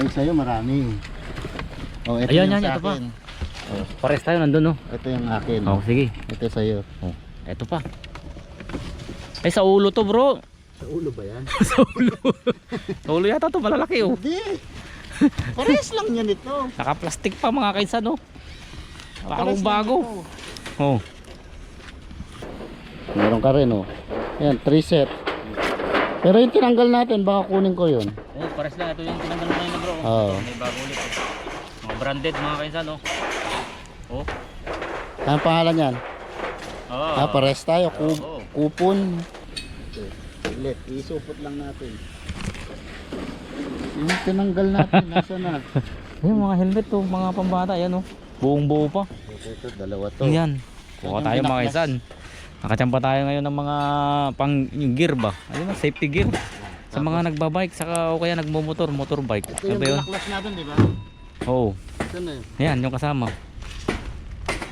Ay, sa'yo marami. Oh, ito Ayan, yung yan, sa ito pa. akin. Oh, pares tayo nandun, no? Ito yung akin. Oh, sige. Ito sa'yo. Oh, eto pa. Ay, sa ulo to, bro. Sa ulo ba yan? sa ulo. sa ulo yata to, malalaki, oh. Hindi. Pares lang yan ito. Naka-plastic pa, mga kainsan. Bagong Pares lang bago. Oh. Meron ka rin oh. Yan, 3 set. Pero yung tinanggal natin, baka kunin ko yun. Oh, pares lang. Ito yung tinanggal mo ngayon, bro. Oo. May bago ulit. oh. Mga branded, mga kainsan, oh. Oh. Anong pangalan yan? Oh. Ah, pares tayo. Ku Oo. kupon. Ulit, isupot lang natin. Yung tinanggal natin, nasa na? Yung mga helmet to, mga pambata, yan, oh. Buong buo pa. Ito, ito, dalawa to. Yan. Kuha yung tayo mga kaisan. Nakachamba tayo ngayon ng mga pang yung gear ba? Ayun na, safety gear. Sa mga nagbabike, saka o kaya nagmumotor, motorbike. Ito Ano yung ba yun? binaklas natin, di ba? Oo. Ito na yun. Yan, yung kasama.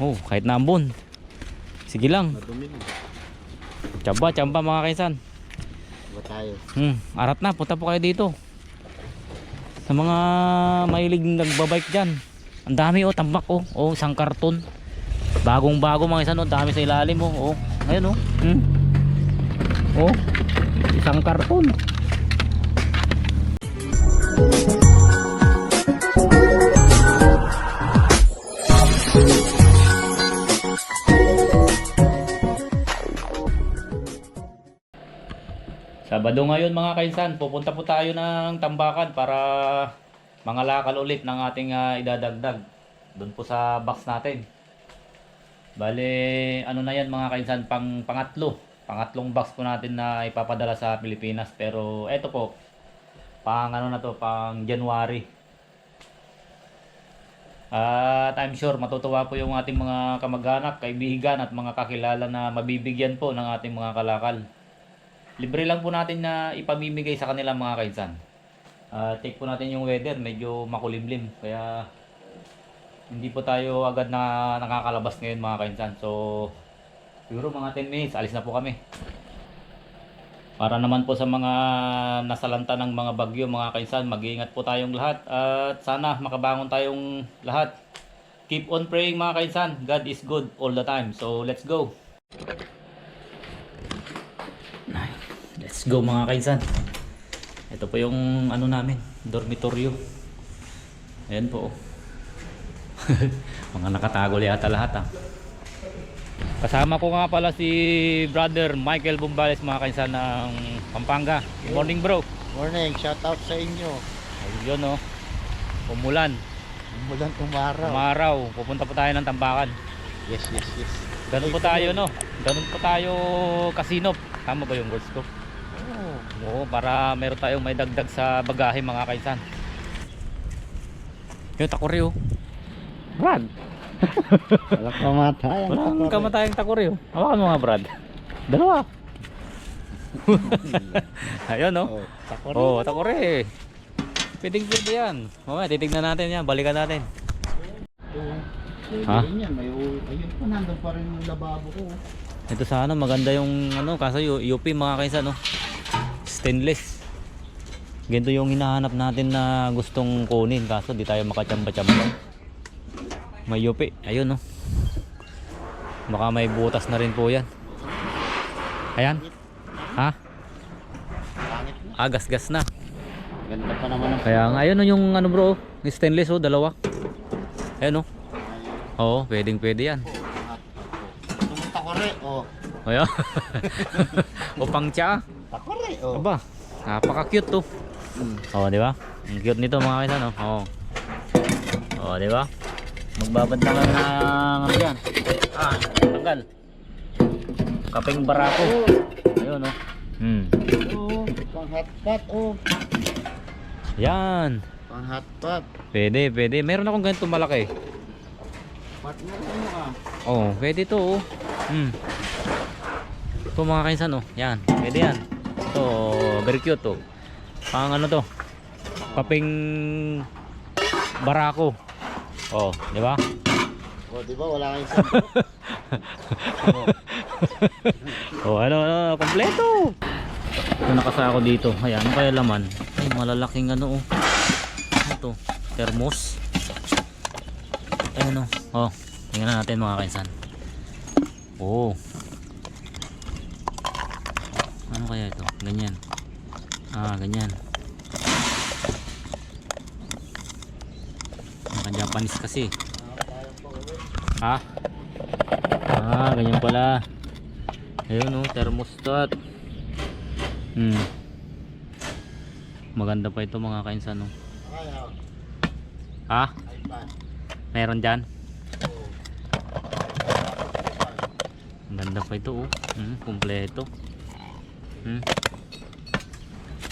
Oh, kahit naambon. Sige lang. Madumi na. Tsamba, tsamba mga kaisan. Ba tayo? Hmm, arat na, punta po kayo dito. Sa mga mahilig nagbabike dyan. Ang dami oh, tambak oh. Oh, isang karton. Bagong bago mga isan oh, dami sa ilalim oh. Oh, ayun oh. Hmm. Oh, isang karton. Sabado ngayon mga kainsan, pupunta po tayo ng tambakan para mangalakal ulit ng ating ah, idadagdag doon po sa box natin. Bale, ano na yan mga kainsan, pang pangatlo. Pangatlong box po natin na ipapadala sa Pilipinas. Pero eto po, pang ano na to, pang January. At I'm sure matutuwa po yung ating mga kamag-anak, kaibigan at mga kakilala na mabibigyan po ng ating mga kalakal. Libre lang po natin na ipamimigay sa kanila mga kainsan. Ah, check po natin yung weather, medyo makulimlim. Kaya hindi po tayo agad na nakakalabas ngayon mga kainsan. So, siguro mga 10 minutes, alis na po kami. Para naman po sa mga nasalanta ng mga bagyo mga kainsan, mag-iingat po tayong lahat. At sana makabangon tayong lahat. Keep on praying mga kainsan. God is good all the time. So, let's go. Let's go mga kainsan. Ito po yung ano namin, dormitoryo. Ayan po. oh. mga nakatago yata lahat ah. Kasama ko nga pala si brother Michael Bumbales mga kainsan ng Pampanga. Good morning bro. Morning, shout out sa inyo. Ayun oh. Umulan. Umulan umaraw. Umaraw. Pupunta po tayo ng Tambakan. yes, yes, yes. Ganun po tayo no. Ganun po tayo kasino. Tama ba yung words ko? Oh, Oo, para meron tayong may dagdag sa bagahe mga kaisan. Yung takuri oh. Brad, walang kamatayan. walang kamatayang takuri oh. Hawakan mo nga Brad. Dalawa. Ayun oh. Oh, takore. Oh, takuri. Pwedeng pwede yan. Mamaya titignan natin yan. Balikan natin. Ha? May, ayun pa, nandun pa rin yung lababo ko. Ito sana maganda yung ano kaso yung UP mga kaisan no. Stainless. Ganito yung hinahanap natin na gustong kunin kaso di tayo makachamba-chamba. May UP. Ayun no. Baka may butas na rin po yan. Ayan. Ha? Ah, gas-gas na. Ganda pa naman Kaya nga, ayun no, yung ano bro, stainless oh, dalawa. Ayun no. Oo, pwedeng pwede yan. Takore, oh. Ayan. o pang tsa. Takore, oh. Aba, napaka-cute to. Mm. Oh, di ba? Ang cute nito mga kaisan, oh. Oh. Oh, di ba? Magbabantangan na ano yan. Ah, tanggal. Kaping barako. Ayun, oh. Hmm. Oh, pang hotpot, oh. Yan. Pang hotpot. Pwede, pwede. Meron akong ganito malaki. Partner ano ah. Oh, pwede to, oh. Hmm. Ito mga kaisan, oh. Yan. Pwede yan. Ito, very cute, oh. Pang ano to? Kaping barako. Oh, di ba? Oh, di ba wala kayong sa oh, ano, ano, kompleto. Ito nakasako dito. Ayan, ano kaya laman? Ay, malalaking ano, oh. Ito. to. Thermos. Ayun oh. Oh, tingnan natin mga kainsan. Oh. Ano kaya ito? Ganyan. Ah, ganyan. Naka Japanese kasi. Ha? Ah, ganyan pala. Ayun oh, thermostat. Hmm. Maganda pa ito mga kainsan oh. Ha? Meron dyan? Ganda pa ito oh. Hmm, kumpleto. Hmm.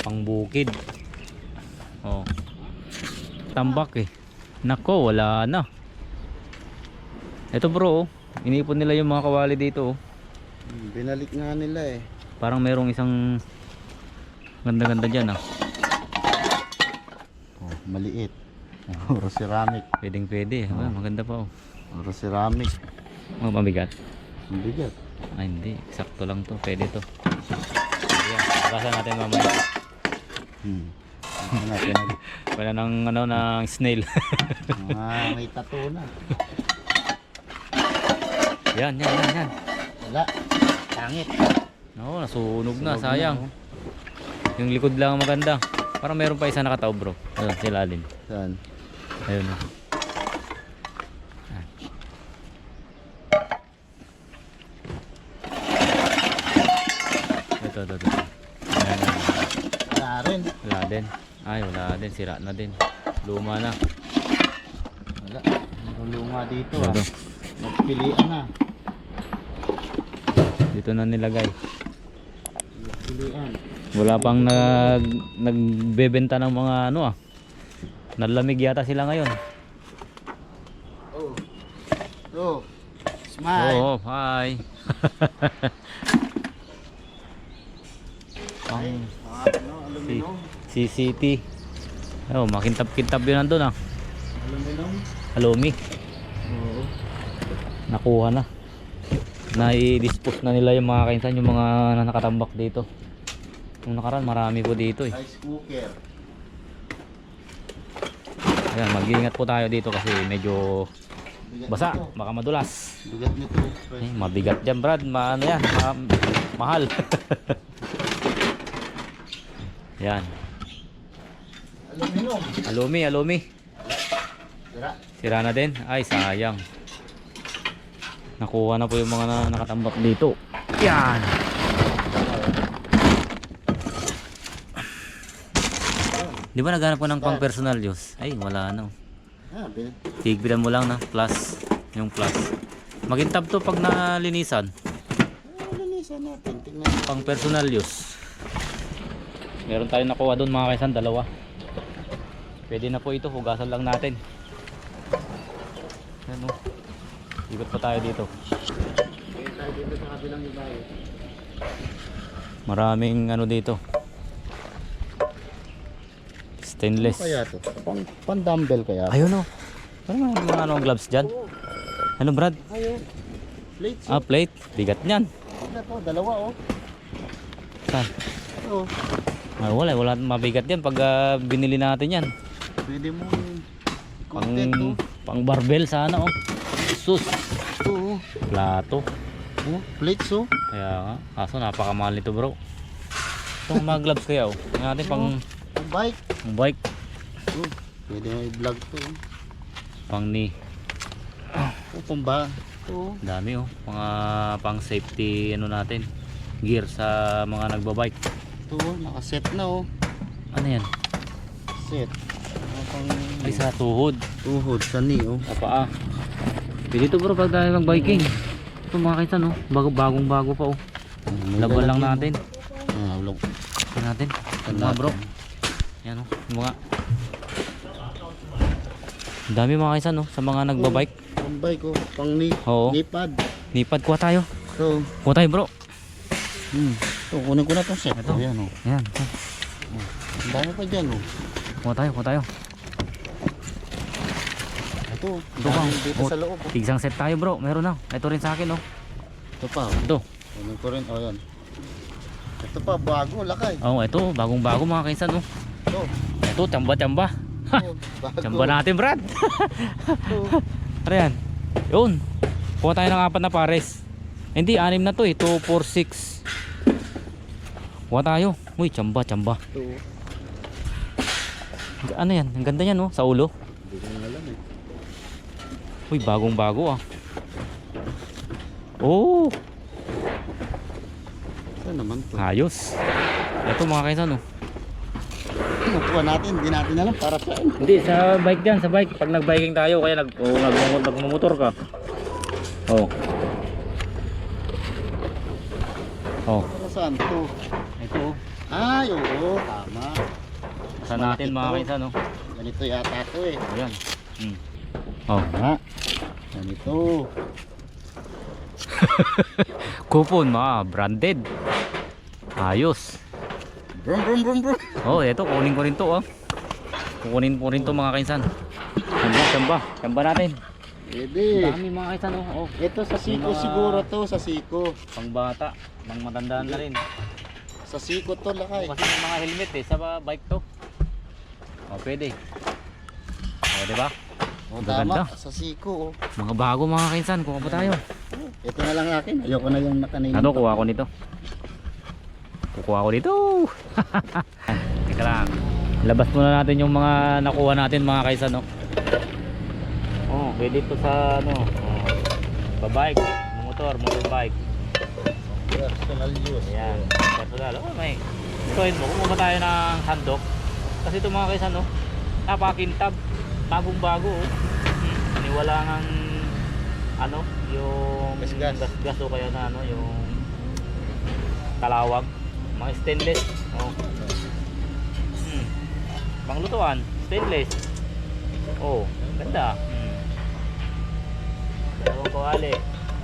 Pangbukid. Oh. Tambak eh. Nako, wala na. Ito bro, oh. Inipon nila yung mga kawali dito oh. Hmm, Binalik nga nila eh. Parang merong isang ganda-ganda dyan ah. Oh, maliit. Puro ceramic. Pwedeng pwede. Ah, maganda pa oh. Puro ceramic. Oh, mabigat. Ang bigat. Ay hindi, sakto lang to. Pwede to. Ayan, bakasan natin mamaya. Hmm. Ano Wala ng ano ng snail. mga may tattoo na. yan, yan, yan, yan. Wala. Pangit. Oo, nasunog na, sayang. na, oh. Yung likod lang ang maganda. Parang meron pa isa nakataob bro. Ayun, sila din. Saan? Ayun. oh. Ah. Ito, ito, ito. Ayan, ayan. Wala rin. Wala din. Ay, wala din. Sira na din. Luma na. Wala. Meron luma dito Ito, ah. Nagpilian na. Dito na nilagay. Nagpilian. Wala pang nag nagbebenta ng mga ano ah. Nalamig yata sila ngayon. Oh. Oh. Smile. Oo, hi. Ano, aluminum. CCT. Oh, makintab-kintab yun nandun ah. Aluminum. Halumi. Oo. Nakuha na. Nai-dispose na nila yung mga kainsan, yung mga nakatambak dito. Nung nakaraan, marami po dito eh. Rice cooker. Ayan, mag-iingat po tayo dito kasi medyo basa, baka madulas. Bigat nito. Eh, mabigat dyan Brad, Ma ano yan, ma- mahal. yan, Aluminum. alumi, alumi. Sira. Sira na din, ay sayang. Nakuha na po yung mga na nakatambak dito. Yan. Di ba naghanap ko ng pang personal use? Ay, wala na. Ah. Tigbilan mo lang na, plus. Yung plus. Magintab to pag nalinisan. Linisan natin. Pang personal use. Meron tayong nakuha doon mga kaisan, dalawa. Pwede na po ito, hugasan lang natin. Ano? Ikot pa tayo dito. Maraming ano dito. Stainless. Ano kaya to? Pang, pang dumbbell kaya? Ayun o. Parang mga, mga ano, gloves dyan. Ano Brad? Ayo. Plates. Ah, plate. Bigat to? Dalawa oh. Saan? Oh. Ah, wala, wala mabigat yan pag ah, binili natin yan. Pwede mo Pang, content to. pang barbell sana oh. Sus. Ito oh. Plato. Oh, plates oh. Kaya nga. Kaso napakamahal nito bro. Itong mga gloves kaya oh. Tingnan natin pang, Ang bike. pang bike. Oh. Pwede mo i-vlog to. oh. Pang knee. Oh, pang ba? Ito oh. Dami oh. Mga pang safety ano natin. Gear sa mga nagbabike. Ito oh. Nakaset na oh. Ano yan? Set. Pang Ay sa tuhod. tuhod sa knee oh. Sa paa. Pwede ito bro pag tayo mag-biking. Ito mga kaisan oh. Bago, bagong bago pa oh. Laban lang natin. oh. Ah, ulong. Ito natin. Ito mga bro. Yan oh. Mga dami mga kaisan oh. Sa mga nagbabike. Pang bike oh. Pang knee. Oo. Knee pad. Nipad kuha tayo. Ito. Kuha tayo bro. Hmm. Ito, kunin ko na itong set. Ito. Oh, yan oh. Yan. Ang dami pa dyan oh. Kuha tayo, kuha tayo. Ito. Ito pa. Dito Oh, sa loob oh. Tigsang set tayo bro. Meron na. Ito rin sa akin oh. Ito pa oh. Ito. Kunin ko rin. Oh, yan. Ito pa, bago, lakay. Oh, ito. Bagong bago mga kaisan oh. Ito. Ito, tamba-tamba. Oh, bago. Tsamba natin, Brad. Ano yan? Yun. Kuha tayo ng apat na pares. Hindi, anim na to eh. 2, 4, 6. Kuha tayo. Uy, tsamba, tsamba. Ito. Ano yan? Ang ganda yan, no? Sa ulo. Hindi ko alam eh. Uy, bagong bago ah. Oh, Saan naman to? ayos. Ito mga kaisan, oh. Nakuha natin, hindi natin alam para saan. Hindi, sa bike yan, sa bike. Pag nag-biking tayo, kaya nag, oh, nag, nagmumotor ka. Oh. Oh, saan to? ito oh. Ay, oo, tama. Sa natin mga kaisan, oh. Ganito yata to eh. Ayan. Hmm. Oh. Tama. Ganito. Coupon, mga branded. Ayos. Brum, brum, brum, brum. Oh, ito, kunin ko rin to, oh. Kukunin ko rin to mga kaisan. Tsamba, tsamba. Tsamba natin. Pwede. Dami mga kaisan, oh. oh. Ito sa Siko Mga- siguro to, sa Siko. Pang bata, pang matandaan na rin. Sa Siko to lakay. Kasi mga helmet eh, sa bike to. Oh, pwede. Oh, di ba? O Maganda. tama, sa Siko. Oh. Mga bago mga kaisan, kuha pa tayo. Ito na lang akin. Ayoko na yung nakanina. Ano, kuha ko nito. Kukuha ko dito. Teka lang. Labas muna natin yung mga nakuha natin mga kaisan, no. Oh, pwede to sa ano, oh, sa bike, motor, motorbike. Personal use. Ayan, personal. Oh, may. Ituin mo, kumuha tayo ng handok. Kasi ito mga kaisan, no, napakintab. Bagong bago, oh. Hmm, Niwala ng ano, yung Gasgas. gasgas o kaya na ano, yung kalawag. Mga stainless. Oh. Hmm. Panglutuan, stainless. Oh, ganda. Hmm. Dalawang kawali.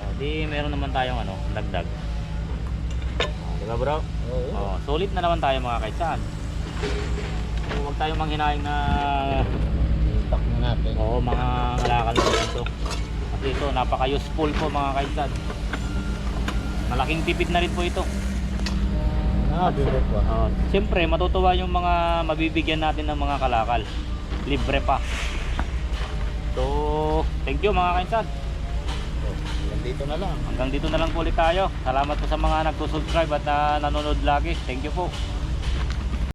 Oh, di meron naman tayong ano, dagdag. Oh, diba bro? Oo. Oh, solid na naman tayo mga kaisan. So, huwag tayong manghinayang na natin. oo, mga ngalakal na ito. Kasi ito, napaka-useful po mga kaisan. Malaking tipid na rin po ito. Ah, bibo pa. Oh, Siyempre, matutuwa yung mga mabibigyan natin ng mga kalakal. Libre pa. So, thank you mga kaisan. Dito na lang. Hanggang dito na lang po ulit tayo. Salamat po sa mga nagsusubscribe at ah, nanonood lagi. Thank you po.